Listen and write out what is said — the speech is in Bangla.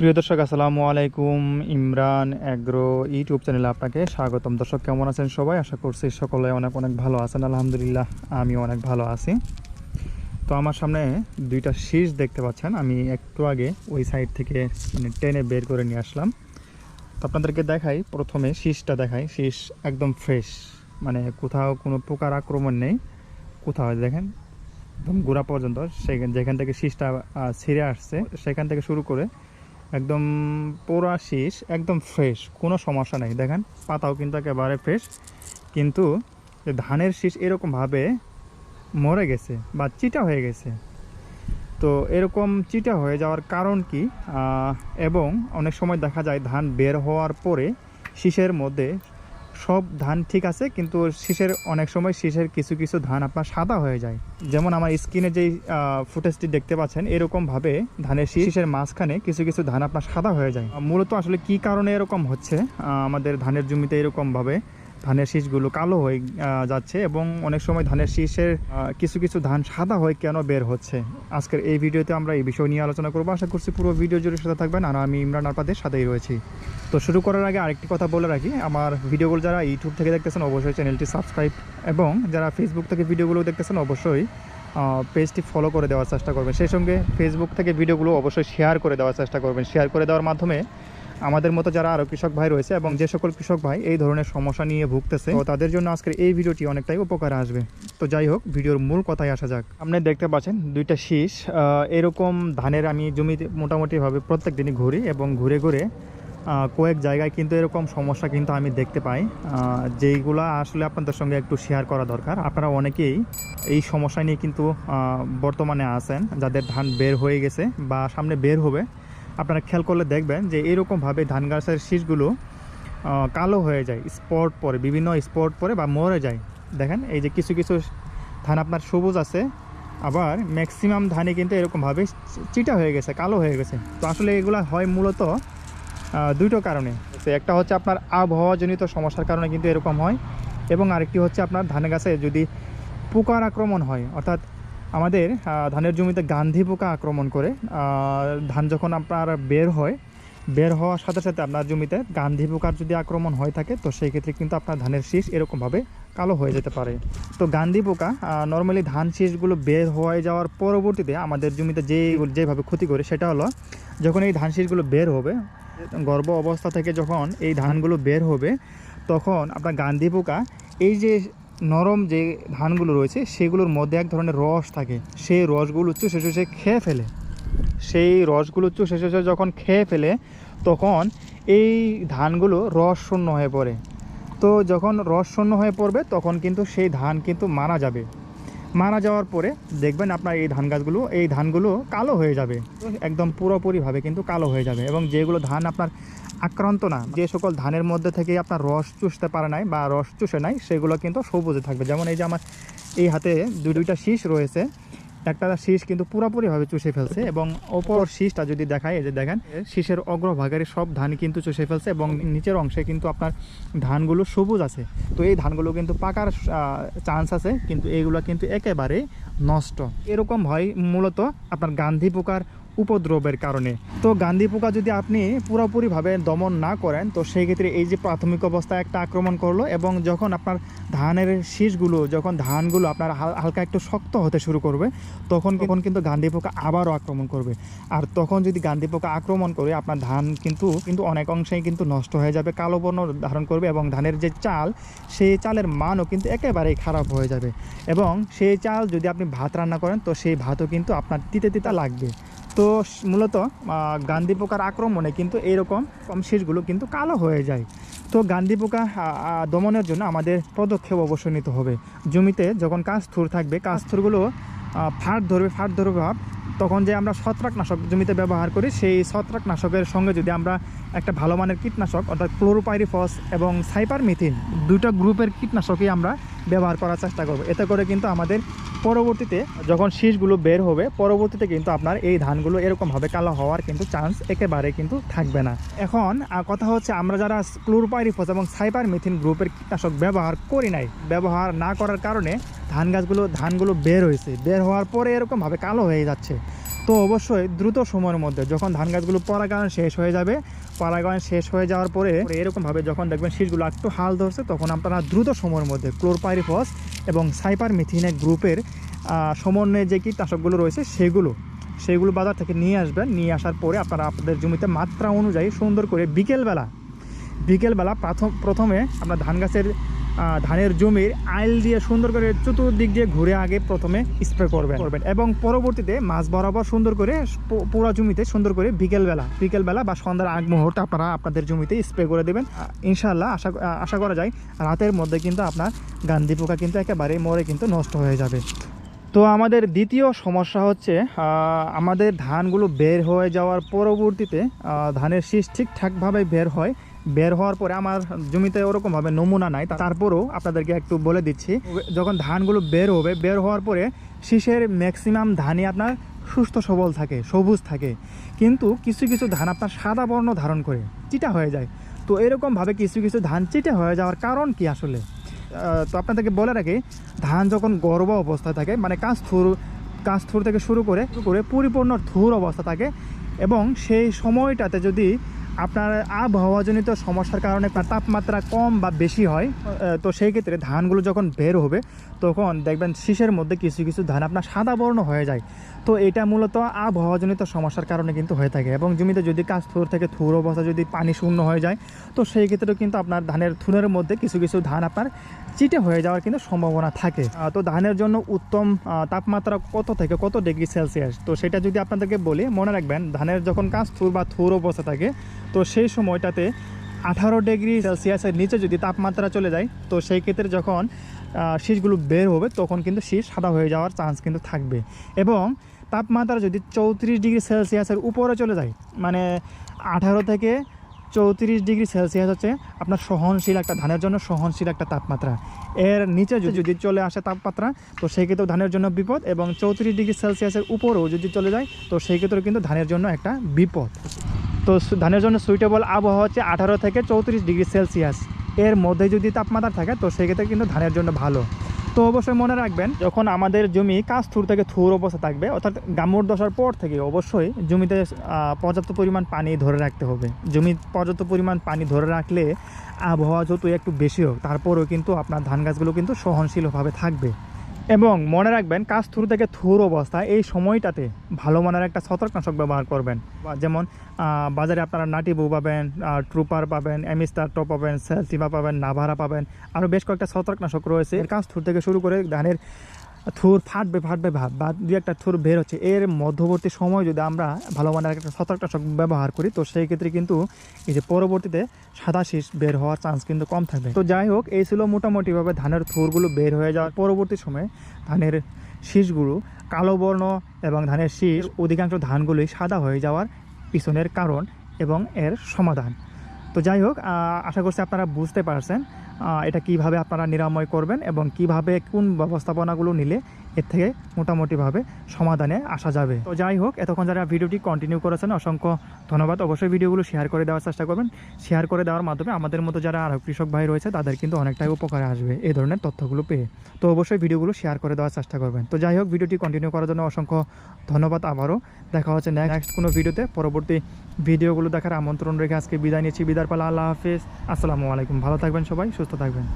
প্রিয় দর্শক, আসসালামু আলাইকুম। ইমরান অ্যাগ্রো ইউটিউব চ্যানেলে আপনাকে স্বাগতম। দর্শক, কেমন আছেন সবাই? আশা করছি সকলে অনেক অনেক ভালো আছেন। আলহামদুলিল্লাহ আমি অনেক ভালো আছি। তো আমার সামনে দুইটা শীষ দেখতে পাচ্ছেন। আমি একটু আগে ওই সাইড থেকে মানে টেনে বের করে নিয়ে আসলাম। তো আপনাদেরকে দেখাই, প্রথমে শীষটা দেখাই। শীষ একদম ফ্রেশ মানে কোথাও কোনো পোকার আক্রমণ নেই। কোথাও দেখেন, একদম গোড়া পর্যন্ত। সেখান, যেখান থেকে শীষটা ছিঁড়ে আসছে, সেখান থেকে শুরু করে একদম পোড়া শীষ, একদম ফ্রেশ কোনো সমস্যা নেই। দেখেন, পাতাও কিন্তু একেবারে ফ্রেশ কিন্তু ধানের শীষ এরকমভাবে মরে গেছে বা চিটা হয়ে গেছে। তো এরকম চিটা হয়ে যাওয়ার কারণ কি? এবং অনেক সময় দেখা যায় ধান বের হওয়ার পরে শীষের মধ্যে সব ধান ঠিক আছে, কিন্তু শীষের অনেক সময় শীষের কিছু কিছু ধান আপনার সাদা হয়ে যায়। যেমন আমার স্কিনে যেই ফুটেজটি দেখতে পাচ্ছেন, এরকমভাবে ধানের শীষের মাঝখানে কিছু কিছু ধান আপনার সাদা হয়ে যায়। মূলত আসলে কি কারণে এরকম হচ্ছে? আমাদের ধানের জমিতে এরকমভাবে ধানের শীষগুলো কালো হয়ে যাচ্ছে এবং অনেক সময় ধানের শীষের কিছু কিছু ধান সাদা হয়ে কেন বের হচ্ছে? আজকের এই ভিডিওতে আমরা এই বিষয় নিয়ে আলোচনা করব। আশা করছি পুরো ভিডিও জুড়ে সাথে থাকবেন আর আমি ইমরান আরপাদের সাথেই রয়েছি। তো শুরু করার আগে আরেকটি কথা বলে রাখি, আমার ভিডিওগুলো যারা ইউটিউব থেকে দেখতেছেন অবশ্যই চ্যানেলটি সাবস্ক্রাইব এবং যারা ফেসবুক থেকে ভিডিওগুলো দেখতেছেন অবশ্যই পেজটি ফলো করে দেওয়ার চেষ্টা করবেন। সেই সঙ্গে ফেসবুক থেকে ভিডিওগুলো অবশ্যই শেয়ার করে দেওয়ার চেষ্টা করবেন। শেয়ার করে দেওয়ার মাধ্যমে আমাদের মতো যারা আরও কৃষক ভাই রয়েছে এবং যে সকল কৃষক ভাই এই ধরনের সমস্যা নিয়ে ভুগতেছে, তো তাদের জন্য আজকের এই ভিডিওটি অনেকটাই উপকারে আসবে। তো যাই হোক, ভিডিওর মূল কথায় আসা যাক। আপনি দেখতে পাচ্ছেন দুইটা শীষ এরকম ধানের আমি জমিতে মোটামুটিভাবে প্রত্যেক দিনই ঘুরি এবং ঘুরে ঘুরে কয়েক জায়গায় কিন্তু এরকম সমস্যা কিন্তু আমি দেখতে পাই। যেইগুলা আসলে আপনাদের সঙ্গে একটু শেয়ার করা দরকার। আপনারা অনেকেই এই সমস্যা নিয়ে কিন্তু বর্তমানে আছেন, যাদের ধান বের হয়ে গেছে বা সামনে বের হবে। আপনারা খেয়াল করলে দেখবেন যে এরকমভাবে ধান গাছের শীষগুলো কালো হয়ে যায়, স্পট পরে, বিভিন্ন স্পট পরে বা মরে যায়। দেখেন, এই যে কিছু কিছু ধান আপনার সবুজ আছে, আবার ম্যাক্সিমাম ধানে কিন্তু এরকমভাবে চিটা হয়ে গেছে, কালো হয়ে গেছে। তো আসলে এগুলো হয় মূলত দুটো কারণে। একটা হচ্ছে আপনার আবহাওয়াজনিত সমস্যার কারণে কিন্তু এরকম হয়, এবং আরেকটি হচ্ছে আপনার ধান গাছে যদি পোকার আক্রমণ হয়, অর্থাৎ আমাদের ধানের জমিতে গান্ধী পোকা আক্রমণ করে ধান যখন আপনার বের হয়, বের হওয়ার সাথে সাথে আপনার জমিতে গান্ধী পোকার যদি আক্রমণ হয়ে থাকে, তো সেই ক্ষেত্রে কিন্তু আপনার ধানের শীষ এরকমভাবে কালো হয়ে যেতে পারে। তো গান্ধী পোকা নর্মালি ধান শীষগুলো বের হয়ে যাওয়ার পরবর্তীতে আমাদের জমিতে যে যেভাবে ক্ষতি করে, সেটা হলো যখন এই ধান শীষগুলো বের হবে, গর্ভ অবস্থা থেকে যখন এই ধানগুলো বের হবে, তখন আপনার গান্ধী পোকা এই যে নরম যে ধানগুলো রয়েছে, সেগুলোর মধ্যে এক ধরনের রস থাকে। সেই রসগুলো চুষে চুষে খেয়ে ফেলে। সেই রসগুলো চুষে চুষে যখন খেয়ে ফেলে, তখন এই ধানগুলো রস শূন্য হয়ে পড়ে। তো যখন রস শূন্য হয়ে পড়বে, তখন কিন্তু সেই ধান কিন্তু মারা যাবে। মারা যাওয়ার পরে দেখবেন আপনার এই ধান গাছগুলো, এই ধানগুলো কালো হয়ে যাবে। একদম পুরোপুরিভাবে কিন্তু কালো হয়ে যাবে এবং যেগুলো ধান আপনার আক্রান্ত না। যে সকল ধানের মধ্যে থেকে আপনার রস চুষতে পারে নাই বা রস চুষে নাই, সেগুলো কিন্তু সবুজে থাকবে। যেমন এই যে আমার এই হাতে দুই দুইটা শীষ রয়েছে, একটা শীষ কিন্তু পুরোপুরিভাবে চুষে ফেলছে এবং অপর শীষটা যদি দেখায় এই যে দেখেন, শীষের অগ্রভাগের সব ধান কিন্তু চুষে ফেলছে এবং নিচের অংশে কিন্তু আপনার ধানগুলো সবুজ আছে। তো এই ধানগুলো কিন্তু পাকার চান্স আছে, কিন্তু এইগুলো কিন্তু একেবারে নষ্ট। এরকম হয় মূলত আপনার গান্ধী পোকার উপদ্রবের কারণে। তো গান্ধী পোকা যদি আপনি পুরোপুরিভাবে দমন না করেন, তো সেই ক্ষেত্রে এই যে প্রাথমিক অবস্থায় একটা আক্রমণ করল এবং যখন আপনার ধানের শীষগুলো, যখন ধানগুলো আপনার হালকা একটু শক্ত হতে শুরু করবে, তখন তখন কিন্তু গান্ধী পোকা আবারও আক্রমণ করবে। আর তখন যদি গান্ধী পোকা আক্রমণ করে, আপনার ধান কিন্তু কিন্তু অনেক অংশেই কিন্তু নষ্ট হয়ে যাবে, কালো বর্ণ ধারণ করবে এবং ধানের যে চাল, সেই চালের মানও কিন্তু একেবারেই খারাপ হয়ে যাবে। এবং সেই চাল যদি আপনি ভাত রান্না করেন, তো সেই ভাতও কিন্তু আপনার তিতে তিতা লাগবে। তো মূলত গান্ধী পোকার আক্রমণে কিন্তু এইরকম কম শীষগুলো কিন্তু কালো হয়ে যায়। তো গান্ধী পোকা দমনের জন্য আমাদের পদক্ষেপ অবশ্যই নিতে হবে। জমিতে যখন কাস্থুর থাকবে কাস্থুরগুলো আহ, ফাট ধরবে ফাট ধরবে ভাব তখন যে আমরা ছত্রাকনাশক জমিতে ব্যবহার করি সেই ছত্রাকনাশকের সঙ্গে যদি আমরা একটা ভালো মানের কীটনাশক অর্থাৎ ক্লোরোপাইরিফস এবং সাইপারমিথিন দুটো গ্রুপের কীটনাশকই আমরা ব্যবহার করার চেষ্টা করব। এতে করে কিন্তু আমাদের পরবর্তীতে যখন শীষগুলো বের হবে, পরবর্তীতে কিন্তু আপনার এই ধানগুলো এরকমভাবে কালো হওয়ার কিন্তু চান্স একেবারে কিন্তু থাকবে না। এখন কথা হচ্ছে আমরা যারা ক্লোরোপাইরিফস এবং সাইপারমিথিন গ্রুপের কীটনাশক ব্যবহার করি নাই, ব্যবহার না করার কারণে ধান গাছগুলো, ধানগুলো বের হয়েছে। বের হওয়ার পরে এরকমভাবে কালো হয়ে যাচ্ছে। তো অবশ্যই দ্রুত সময়ের মধ্যে যখন ধান গাছগুলো পরাগায়ন শেষ হয়ে যাবে, পরাগায়ন শেষ হয়ে যাওয়ার পরে এরকমভাবে যখন দেখবেন শীষগুলো একটু হাল ধরছে, তখন আপনারা দ্রুত সময়ের মধ্যে ক্লোরপাইরিফস এবং সাইপার মিথিনে গ্রুপের সমন্বয়ে যে কীটনাশকগুলো রয়েছে সেগুলো সেগুলো বাজার থেকে নিয়ে আসবেন। নিয়ে আসার পরে আপনারা আপনাদের জমিতে মাত্রা অনুযায়ী সুন্দর করে বিকেলবেলা বিকেলবেলা প্রথম, প্রথমে আপনার ধান গাছের ধানের জমির আইল দিয়ে সুন্দর করে চতুর্দিক দিয়ে ঘুরে আগে প্রথমে স্প্রে করবেন। করবেন। এবং পরবর্তীতে মাছ বরাবর সুন্দর করে পুরো জমিতে সুন্দর করে বিকেলবেলা বিকেলবেলা বা সন্ধ্যার আগ মুহূর্তে আপনারা আপনাদের জমিতে স্প্রে করে দেবেন। আহ, ইনশাআল্লাহ আশা আশা করা যায় রাতের মধ্যে কিন্তু আপনার গান্ধী পোকা কিন্তু একেবারে মরে কিন্তু নষ্ট হয়ে যাবে। তো আমাদের দ্বিতীয় সমস্যা হচ্ছে আমাদের ধানগুলো বের হয়ে যাওয়ার পরবর্তীতে ধানের শীষ ঠিকঠাকভাবে বের হয় বের হওয়ার পরে আমার জমিতে ওরকমভাবে নমুনা নাই। তারপরেও আপনাদেরকে একটু বলে দিচ্ছি, যখন ধানগুলো বের হবে, বের হওয়ার পরে শীষের ম্যাক্সিমাম ধানই আপনার সুস্থ সবল থাকে, সবুজ থাকে। কিন্তু কিছু কিছু ধান আপনার সাদা বর্ণ ধারণ করে, চিটা হয়ে যায়। তো এরকমভাবে কিছু কিছু ধান চিটে হয়ে যাওয়ার কারণ কি আসলে? তো আপনাদেরকে বলে রাখি, ধান যখন গর্ব অবস্থায় থাকে মানে কাঁচ থুর কাঁচ থুর থেকে শুরু করে করে পরিপূর্ণ থুর অবস্থা থাকে এবং সেই সময়টাতে যদি আপনার আবহাওয়াজনিত সমস্যার কারণে তাপমাত্রা কম বা বেশি হয় তো সেই ক্ষেত্রে ধানগুলো যখন বের হবে, তখন দেখবেন শীষের মধ্যে কিছু কিছু ধান আপনার সাদা বর্ণ হয়ে যায়। তো এটা মূলত আবহাওয়াজনিত সমস্যার কারণে কিন্তু হয়ে থাকে এবং জমিতে যদি কাজ থুর থেকে থুর অবস্থা যদি পানি শূন্য হয়ে যায়, তো সেই ক্ষেত্রেও কিন্তু আপনার ধানের থুনের মধ্যে কিছু কিছু ধান আপনার চিটে হয়ে যাওয়ার কিন্তু সম্ভাবনা থাকে। তো ধানের জন্য উত্তম তাপমাত্রা কত থেকে কত ডিগ্রি সেলসিয়াস? তো সেটা যদি আপনাদেরকে বলি, মনে রাখবেন ধানের যখন কাজ থুর বা থুর অবস্থা থাকে, তো সেই সময়টাতে আঠারো ডিগ্রি সেলসিয়াসের নিচে যদি তাপমাত্রা চলে যায়, তো সেই ক্ষেত্রে যখন শীষগুলো বের হবে, তখন কিন্তু শীষ সাদা হয়ে যাওয়ার চান্স কিন্তু থাকবে। এবং তাপমাত্রা যদি চৌত্রিশ ডিগ্রি সেলসিয়াসের উপরে চলে যায় মানে আঠারো থেকে চৌত্রিশ ডিগ্রি সেলসিয়াস হচ্ছে আপনার সহনশীল একটা ধানের জন্য সহনশীল একটা তাপমাত্রা। এর নিচে যদি চলে আসে তাপমাত্রা, তো সেই ক্ষেত্রেও ধানের জন্য বিপদ এবং চৌত্রিশ ডিগ্রি সেলসিয়াসের উপরেও যদি চলে যায়, তো সেই ক্ষেত্রেও কিন্তু ধানের জন্য একটা বিপদ। তো ধানের জন্য সুইটেবল আবহাওয়া হচ্ছে আঠারো থেকে চৌত্রিশ ডিগ্রি সেলসিয়াস। এর মধ্যে যদি তাপমাত্রা থাকে, তো সেক্ষেত্রে কিন্তু ধানের জন্য ভালো। তো অবশ্যই মনে রাখবেন, যখন আমাদের জমি কাজ থুর থেকে থুর অবস্থা থাকবে, অর্থাৎ গামুর দশার পর থেকে অবশ্যই জমিতে পর্যাপ্ত পরিমাণ পানি ধরে রাখতে হবে। জমি পর্যাপ্ত পরিমাণ পানি ধরে রাখলে আবহাওয়া যত একটু বেশি হোক, তারপরেও কিন্তু আপনার ধান গাছগুলো কিন্তু সহনশীলভাবে থাকবে। এবং মনে রাখবেন কাজ থ্রু থেকে থুর অবস্থা এই সময়টাতে ভালো মানের একটা সতর্কনাশক ব্যবহার করবেন। যেমন বাজারে আপনারা নাটিবু পাবেন ট্রুপার পাবেন এমিস্টার টপ পাবেন সেলসিমা পাবেন, নাভারা পাবেন আরও বেশ কয়েকটা সতর্কনাশক রয়েছে। এর কাজ থ্রু থেকে শুরু করে ধানের থুর ফাটবে ফাটবে ভাব। বা দুই একটা থুর বের হচ্ছে। এর মধ্যবর্তী সময় যদি আমরা ভালো মানের একটা ছত্রাকনাশক ব্যবহার করি, তো সেই ক্ষেত্রে কিন্তু এই যে পরবর্তীতে সাদা শীষ বের হওয়ার চান্স কিন্তু কম থাকবে। তো যাই হোক, এই ছিল মোটামুটিভাবে ধানের থুরগুলো বের হয়ে যাওয়ার পরবর্তী সময়ে ধানের শীষগুলো কালো বর্ণ এবং ধানের শীষ অধিকাংশ ধানগুলোই সাদা হয়ে যাওয়ার পিছনের কারণ এবং এর সমাধান। তো যাই হোক আশা করছি আপনারা বুঝতে পারছেন এটা কীভাবে আপনারা নিরাময় করবেন এবং কীভাবে কোন ব্যবস্থাপনাগুলো নিলে এর থেকে মোটামুটিভাবে সমাধানে আসা যাবে। তো যাই হোক, এতক্ষণ যারা ভিডিওটি কন্টিনিউ করেছেন, অসংখ্য ধন্যবাদ। অবশ্যই ভিডিওগুলো শেয়ার করে দেওয়ার চেষ্টা করবেন। শেয়ার করে দেওয়ার মাধ্যমে আমাদের মতো যারা আরও কৃষক ভাই রয়েছে, তাদের কিন্তু অনেকটাই উপকারে আসবে এই ধরনের তথ্যগুলো পেয়ে। তো অবশ্যই ভিডিওগুলো শেয়ার করে দেওয়ার চেষ্টা করবেন। তো যাই হোক, ভিডিওটি কন্টিনিউ করার জন্য অসংখ্য ধন্যবাদ আবারও। দেখা হচ্ছে নেক্সট কোনো ভিডিওতে। পরবর্তী ভিডিওগুলো দেখার আমন্ত্রণ রেখে আজকে বিদায় নিচ্ছি। বিদার পালা, আল্লাহ হাফিজ। আসসালামু আলাইকুম। ভালো থাকবেন সবাই, সুস্থ থাকবেন।